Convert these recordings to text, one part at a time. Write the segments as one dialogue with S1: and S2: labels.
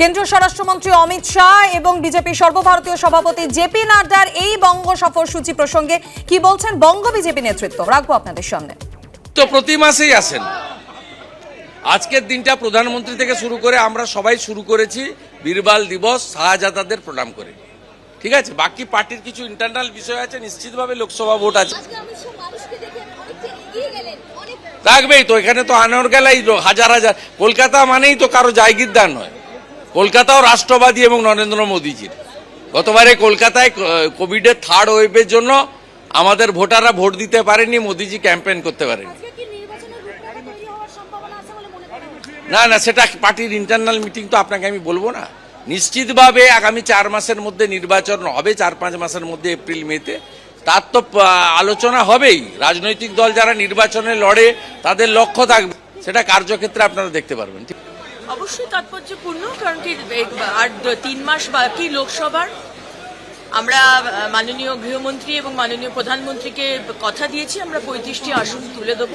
S1: কেন্দ্রীয় স্বরাষ্ট্রমন্ত্রী অমিত শাহ এবং বিজেপি সর্বভারতীয় সভাপতি জেপি নাড্ডার এই বঙ্গ সফর সূচি প্রসঙ্গে কি বলছেন বঙ্গ বিজেপি নেতৃত্ব? রাখব আপনাদের সামনে।
S2: তো প্রতি মাসেই আসেন। আজকের দিনটা প্রধানমন্ত্রী থেকে শুরু করে আমরা সবাই শুরু করেছি বীরবাল দিবস শাহজাদাদের প্রণাম করে। ঠিক আছে? বাকি পার্টির কিছু ইন্টারনাল বিষয় আছে নিশ্চিতভাবে লোকসভা ভোট আছে।
S3: আজকে অমিত শাহ মানুষকে দেখে অনেকটা এগিয়ে গেলেন অনেক
S2: থাকবেই তো এখানে তো আনোয়ার গেলাই হাজার হাজার। কলকাতা মানেই তো কারও জায়গিরদার নয়। কলকাতাও রাষ্ট্রবাদী এবং নরেন্দ্র মোদীজির। গতবারে কলকাতায় কোভিডের থার্ড ওয়েভের জন্য আমাদের ভোটাররা ভোট দিতে পারেনি মোদীজি ক্যাম্পেইন করতে পারেনি না না সেটা পার্টির ইন্টারনাল মিটিং তো আপনাকে আমি বলব না। নিশ্চিতভাবে আগামী চার মাসের মধ্যে নির্বাচন হবে চার পাঁচ মাসের মধ্যে এপ্রিল মেতে। তার তো আলোচনা হবেই। রাজনৈতিক দল যারা নির্বাচনে লড়ে তাদের লক্ষ্য থাকবে। সেটা কার্যক্ষেত্রে আপনারা দেখতে পারবেন। ঠিক
S4: অবশ্যই তাৎপর্যপূর্ণ, কারণ কি আর তিন মাস বাকি লোকসভার। আমরা মাননীয় গৃহমন্ত্রী এবং মাননীয় প্রধানমন্ত্রীকে কথা দিয়েছি, আমরা পঁয়ত্রিশটি আসন তুলে দেব।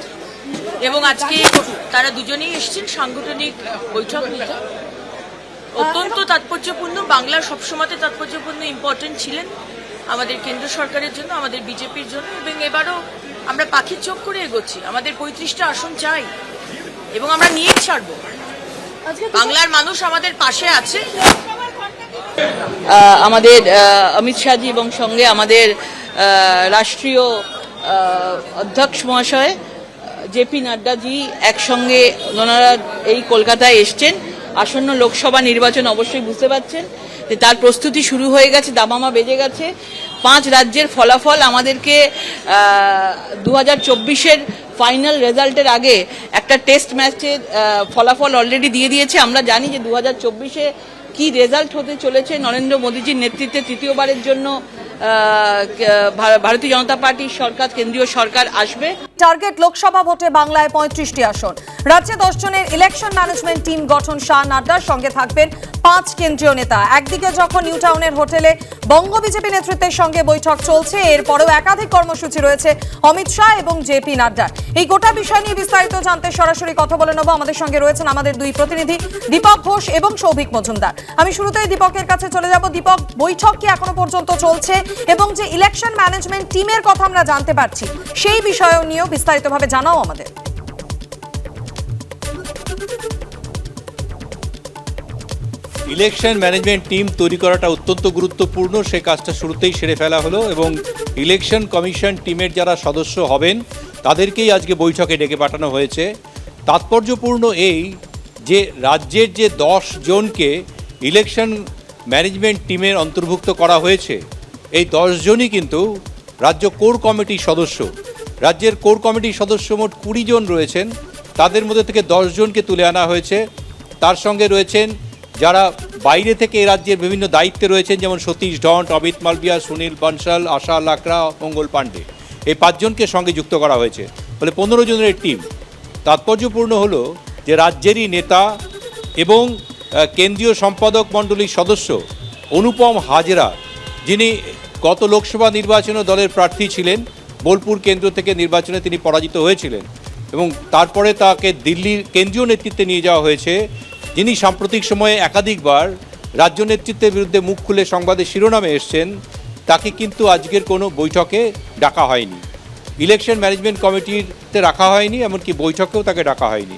S4: এবং আজকে তারা দুজনেই এসেছেন সাংগঠনিক বৈঠক নিতে। অত্যন্ত তাৎপর্যপূর্ণ, বাংলা সবসময়তে তাৎপর্যপূর্ণ ইম্পর্টেন্ট ছিলেন আমাদের কেন্দ্র সরকারের জন্য, আমাদের বিজেপির জন্য, এবং এবারও আমরা পাখির চোখ করে এগোচ্ছি। আমাদের পঁয়ত্রিশটা আসন চাই, এবং আমরা নিয়েই ছাড়বো। বাংলার মানুষ আমাদের পাশে আছে। আমাদের অমিত শাহজি এবং সঙ্গে আমাদের রাষ্ট্রীয় অধ্যক্ষ মহাশয় জেপি নাড্ডাজি একসঙ্গে ওনারা এই কলকাতায় এসছেন। আসন্ন লোকসভা নির্বাচন অবশ্যই বুঝতে পারছেন যে তার প্রস্তুতি শুরু হয়ে গেছে দামামা বেজে গেছে। পাঁচ রাজ্যের ফলাফল আমাদেরকে দু হাজার চব্বিশের ফাইনাল রেজাল্টের আগে একটা টেস্ট ম্যাচের ফলাফল অলরেডি দিয়ে দিয়েছে। আমরা জানি যে দু হাজার চব্বিশে কি রেজাল্ট হতে চলেছে নরেন্দ্র মোদীজির নেতৃত্বে তৃতীয়বারের জন্য। ভারতীয় জনতা পার্টির সরকার, কেন্দ্রীয় সরকার আসবে।
S1: টার্গেট লোকসভা ভোটে বাংলায় পঁয়ত্রিশটি আসন। রাজ্যে দশ জনের ইলেকশন ম্যানেজমেন্ট টিম গঠন শাহ নাড্ডার সঙ্গে থাকবেন পাঁচ কেন্দ্রীয় নেতা। একদিকে যখন নিউ টাউনের হোটেলে বঙ্গ বিজেপি নেতৃত্বের সঙ্গে বৈঠক চলছে, এরপরেও একাধিক কর্মসূচি রয়েছে অমিত শাহ এবং জেপি নাড্ডার। এই গোটা বিষয় নিয়ে বিস্তারিত জানতে সরাসরি কথা বলে নেব। আমাদের সঙ্গে রয়েছেন আমাদের দুই প্রতিনিধি, দীপক ঘোষ এবং সৌভিক মজুমদার। আমি শুরুতেই দীপকের কাছে চলে যাব। দীপক, বৈঠক কি এখনও পর্যন্ত চলছে? এবং যে ইলেকশন ম্যানেজমেন্ট টিমের কথা আমরা জানতে পারছি, সেই বিষয় নিয়েও বিস্তারিতভাবে জানাও আমাদের।
S5: ইলেকশন ম্যানেজমেন্ট টিম তৈরি করাটা অত্যন্ত গুরুত্বপূর্ণ। সে কাজটা শুরুতেই সেরে ফেলা হলো এবং ইলেকশন কমিশন টিমের যারা সদস্য হবেন, তাদেরকেই আজকে বৈঠকে ডেকে পাঠানো হয়েছে। তাৎপর্যপূর্ণ এই যে রাজ্যের যে দশ জনকে ইলেকশন ম্যানেজমেন্ট টিমের অন্তর্ভুক্ত করা হয়েছে এই দশজনই কিন্তু রাজ্য কোর কমিটির সদস্য। রাজ্যের কোর কমিটির সদস্য মোট কুড়ি জন রয়েছেন। তাদের মধ্যে থেকে দশজনকে তুলে আনা হয়েছে। তার সঙ্গে রয়েছেন যারা বাইরে থেকে এই রাজ্যের বিভিন্ন দায়িত্বে রয়েছেন, যেমন সতীশ ঢন্ট অমিত মালবিয়া, সুনীল বনশাল আশা লাকড়া, মঙ্গল পাণ্ডে। এই পাঁচজনকে সঙ্গে যুক্ত করা হয়েছে। ফলে পনেরো জনের টিম। তাৎপর্যপূর্ণ হলো যে রাজ্যেরই নেতা এবং কেন্দ্রীয় সম্পাদক মণ্ডলীর সদস্য অনুপম হাজরা যিনি গত লোকসভা নির্বাচনে দলের প্রার্থী ছিলেন, বোলপুর কেন্দ্র থেকে নির্বাচনে তিনি পরাজিত হয়েছিলেন এবং তারপরে তাকে দিল্লির কেন্দ্রীয় নেতৃত্বে নিয়ে যাওয়া হয়েছে, যিনি সাম্প্রতিক সময়ে একাধিকবার রাজ্য নেতৃত্বের বিরুদ্ধে মুখ খুলে সংবাদের শিরোনামে এসছেন, তাকে কিন্তু আজকের কোনো বৈঠকে ডাকা হয়নি। ইলেকশন ম্যানেজমেন্ট কমিটিতে রাখা হয়নি, এমনকি বৈঠকেও তাকে ডাকা হয়নি।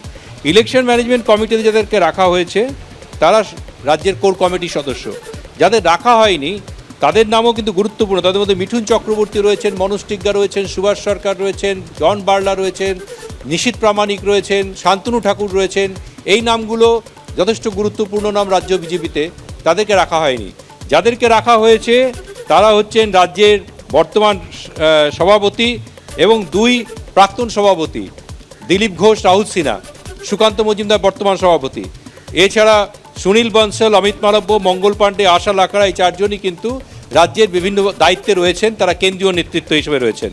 S5: ইলেকশন ম্যানেজমেন্ট কমিটিতে যাদেরকে রাখা হয়েছে, তারা রাজ্যের কোর কমিটির সদস্য। যাদের রাখা হয়নি তাদের নামও কিন্তু গুরুত্বপূর্ণ। তাদের মধ্যে মিঠুন চক্রবর্তী রয়েছেন, মনোজ টিগ্গা রয়েছেন, সুভাষ সরকার রয়েছেন, জন বার্লা রয়েছেন, নিশীত প্রামাণিক রয়েছেন, শান্তনু ঠাকুর রয়েছেন। এই নামগুলো যথেষ্ট গুরুত্বপূর্ণ নাম রাজ্য বিজেপিতে, তাদেরকে রাখা হয়নি। যাদেরকে রাখা হয়েছে, তারা হচ্ছেন রাজ্যের বর্তমান সভাপতি এবং দুই প্রাক্তন সভাপতি, দিলীপ ঘোষ, রাহুল সিনহা, সুকান্ত মজুমদার বর্তমান সভাপতি। এছাড়া সুনীল বনসল, অমিত মালব্য, মঙ্গল পাণ্ডে, আশা লাকড়া, এই চারজনই কিন্তু রাজ্যের বিভিন্ন দায়িত্বে রয়েছেন, তারা কেন্দ্রীয় নেতৃত্ব হিসেবে রয়েছেন।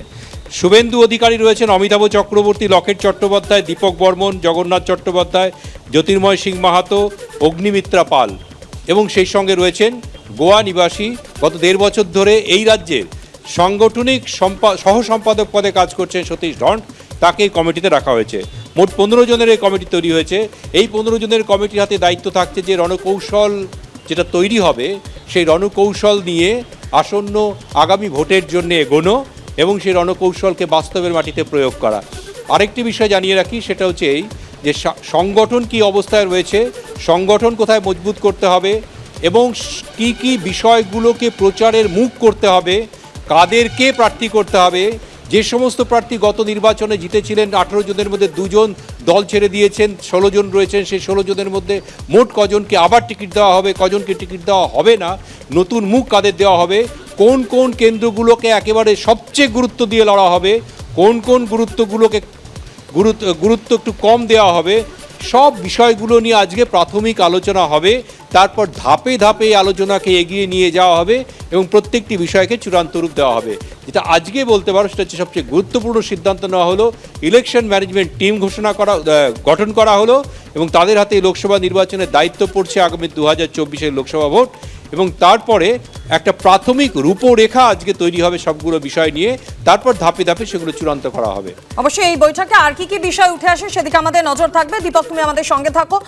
S5: শুভেন্দু অধিকারী রয়েছেন অমিতাভ চক্রবর্তী, লকেট চট্টোপাধ্যায়, দীপক বর্মন, জগন্নাথ চট্টোপাধ্যায়, জ্যোতির্ময় সিং মাহাতো, অগ্নিমিত্রা পাল এবং সেই সঙ্গে রয়েছেন গোয়া নিবাসী। গত দেড় বছর ধরে এই রাজ্যের সাংগঠনিক সহ সম্পাদক পদে কাজ করছেন সতীশ ঢন্ট তাকে কমিটিতে রাখা হয়েছে। মোট পনেরো জনের এই কমিটি তৈরি হয়েছে। এই পনেরো জনের কমিটির হাতে দায়িত্ব থাকছে যে রণকৌশল যেটা তৈরি হবে, সেই রণকৌশল নিয়ে আসন্ন আগামী ভোটের জন্য এগোনো এবং সেই রণকৌশলকে বাস্তবের মাটিতে প্রয়োগ করা। আরেকটি বিষয় জানিয়ে রাখি, সেটা হচ্ছে এই যে সংগঠন কি অবস্থায় রয়েছে, সংগঠন কোথায় মজবুত করতে হবে এবং কি কি বিষয়গুলোকে প্রচারের মুখ করতে হবে, কাদেরকে প্রার্থী করতে হবে যে সমস্ত প্রার্থী গত নির্বাচনে জিতেছিলেন, আঠেরো জনের মধ্যে দুজন দল ছেড়ে দিয়েছেন, ষোলো জন রয়েছেন, সেই ষোলো জনের মধ্যে মোট কজনকে আবার টিকিট দেওয়া হবে, কজনকে টিকিট দেওয়া হবে না, নতুন মুখ কাদের দেওয়া হবে, কোন কোন কেন্দ্রগুলোকে একেবারে সবচেয়ে গুরুত্ব দিয়ে লড়া হবে, কোন কোন গুরুত্বগুলোকে গুরুত্ব গুরুত্ব একটু কম দেওয়া হবে, সব বিষয়গুলো নিয়ে আজকে প্রাথমিক আলোচনা হবে। তারপর ধাপে ধাপে এই আলোচনাকে এগিয়ে নিয়ে যাওয়া হবে এবং প্রত্যেকটি বিষয়কে চূড়ান্ত রূপ দেওয়া হবে। যেটা আজকে বলতে পারো সেটা হচ্ছে সবচেয়ে গুরুত্বপূর্ণ সিদ্ধান্ত নেওয়া হলো। ইলেকশন ম্যানেজমেন্ট টিম ঘোষণা করা গঠন করা হলো এবং তাদের হাতে লোকসভা নির্বাচনের দায়িত্ব পড়ছে আগামী দু হাজার চব্বিশের লোকসভা ভোট। এবং তারপরে একটা প্রাথমিক রূপরেখা আজকে তৈরি হবে সবগুলো বিষয় নিয়ে। তারপর ধাপে ধাপে সেগুলো চূড়ান্ত করা হবে।
S1: অবশ্যই এই বৈঠকে আর কি কি বিষয় উঠে আসে সেদিকে আমাদের নজর থাকবে। দীপক, তুমি আমাদের সঙ্গে থাকো।